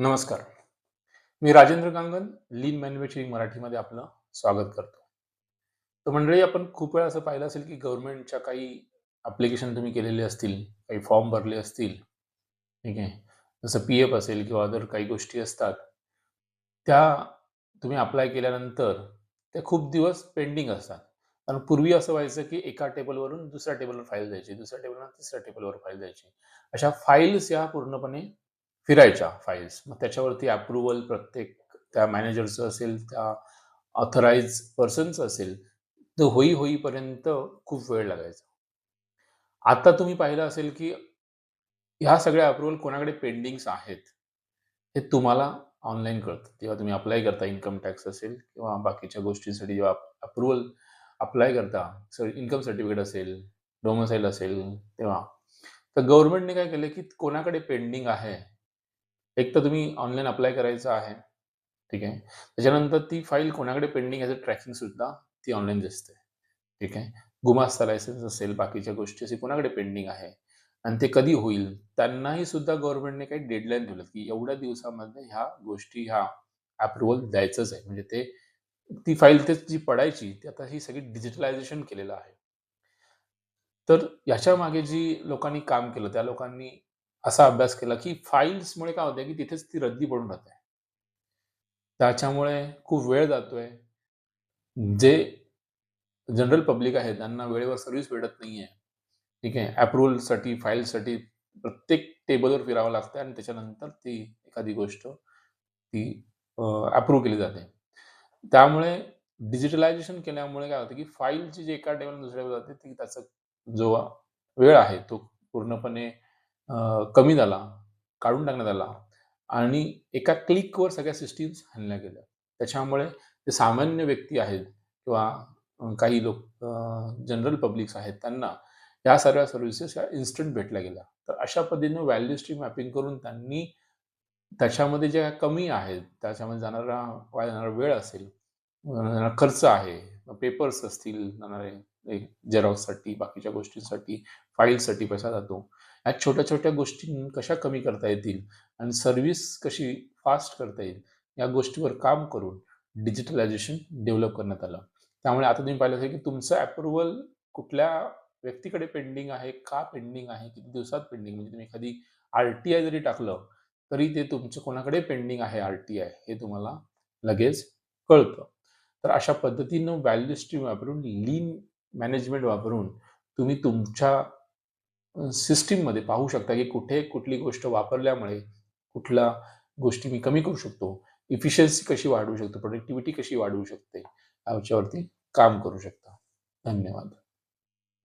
नमस्कार. मी राजेंद्र गांगन लीन मॅन्युफॅक्चरिंग मराठीमध्ये आपलं स्वागत करतो. तर मंडळी आपण खूप वेळा असं पाहिलं असेल, की गव्हर्नमेंटच्या काही ॲप्लिकेशन तुम्ही केलेले असतील, काही फॉर्म भरले असतील, ठीक आहे. जसं पी-एफ असेल किंवा अदर काही गोष्टी असतात. त्या तुम्ही अप्लाय केल्यानंतर त्या खूप दिवस पेंडिंग असतात. कारण पूर्वी असं व्हायचं, की एका टेबलवरून दुसऱ्या टेबलवर फाईल जायची, दुसऱ्या टेबलवर तिसऱ्या टेबलवर फाईल जायची. अशा फाईल्स या पूर्णपणे फिरायच्या फाईल्स. मग त्याच्यावरती अप्रुव्हल प्रत्येक त्या मॅनेजरचं असेल, त्या ऑथराइज्ड पर्सनचं असेल, तर होई होईपर्यंत खूप वेळ लागायचा. आता तुम्ही पाहिलं असेल, की ह्या सगळ्या अप्रुव्हल कोणाकडे पेंडिंग्स आहेत, हे तुम्हाला ऑनलाईन कळतं. तेव्हा तुम्ही अप्लाय करता इन्कम टॅक्स असेल किंवा बाकीच्या गोष्टींसाठी जेव्हा अप्रुव्हल अप्लाय करता, इन्कम सर्टिफिकेट असेल, डोमसाईल असेल तेव्हा. तर गव्हर्नमेंटने काय केलं, की कोणाकडे पेंडिंग आहे, एक तर तुम्ही ऑनलाईन अप्लाय करायचं आहे, ठीक आहे. त्याच्यानंतर ती फाईल कोणाकडे पेंडिंग याचं ट्रॅकिंग सुद्धा ती ऑनलाईन दिसते, ठीक आहे. गुमास्ता लायसन्स असेल, बाकीच्या गोष्टी असेल, कोणाकडे पेंडिंग आहे आणि ते कधी होईल, त्यांनाही सुद्धा गव्हर्नमेंटने काही डेडलाईन दिलं की एवढ्या दिवसामध्ये ह्या गोष्टी ह्या अप्रुव्हल द्यायचंच आहे. म्हणजे ते ती फाईल तेच जी पडायची, ती आता ही सगळी डिजिटलायझेशन केलेलं आहे. तर याच्यामागे जी लोकांनी काम केलं, त्या लोकांनी असा अभ्यास केला, की फाईल्समुळे काय होते की तिथेच ती रद्दी पडून राहते. त्याच्यामुळे खूप वेळ जातोय. जे जनरल पब्लिक आहे, त्यांना वेळेवर सर्व्हिस भेटत नाहीये. ठीक आहे. अप्रुव्हलसाठी फाईलसाठी प्रत्येक टेबलवर फिरावं लागतं आणि त्याच्यानंतर ती एखादी गोष्ट ती अप्रूव्ह केली जाते. त्यामुळे डिजिटलायझेशन केल्यामुळे काय होतं, की फाईलची जी एका टेबल दुसऱ्या जाते, ती त्याचा जो वेळ आहे, तो पूर्णपणे कमी झाला, काढून टाकण्यात आला आणि एका क्लिकवर सगळ्या सिस्टीम्स हँडल गेल्या. त्याच्यामुळे जे सामान्य व्यक्ती आहेत किंवा काही लोक जनरल पब्लिक्स आहेत, त्यांना या सर्व सर्व्हिसेस ह्या इन्स्टंट भेटल्या गेल्या. तर अशा पद्धतीने व्हॅल्यू स्ट्रीम मॅपिंग करून त्यांनी त्याच्यामध्ये ज्या कमी आहेत, त्याच्यामध्ये जाणारा जाणारा वेळ असेल, खर्च आहे, पेपर्स असतील जाणारे झेरॉक्ससाठी, बाकीच्या गोष्टींसाठी, फाईलसाठी पैसा जातो. ह्या छोट्या-छोट्या गोष्टी कशा कमी करता येतील आणि सर्व्हिस कशी फास्ट करता येईल, या गोष्टीवर काम करून डिजिटलायझेशन डेव्हलप करण्यात आलं. त्यामुळे आता तुम्ही पाहिलं असेल, की तुमचं अप्रुव्हल कुठल्या व्यक्तीकडे पेंडिंग आहे, का पेंडिंग आहे, किती दिवसात पेंडिंग म्हणजे तुम्ही एखादी आर-टी-आय जरी टाकलं, तरी ते तुमचं कोणाकडे पेंडिंग आहे आर-टी-आय हे तुम्हाला लगेच कळतं. तर अशा पद्धतीनं व्हॅल्यू स्ट्रीम वापरून, लीन मॅनेजमेंट वापरून तुम्ही तुमच्या सिस्टीममध्ये पाहू शकता, की कुठे कुठली गोष्ट वापरल्यामुळे कुठला गोष्टी मी कमी करू शकतो, इफिशियन्सी कशी वाढवू शकतो, प्रोडक्टिव्हिटी कशी वाढवू शकते, याच्यावरती काम करू शकता. धन्यवाद.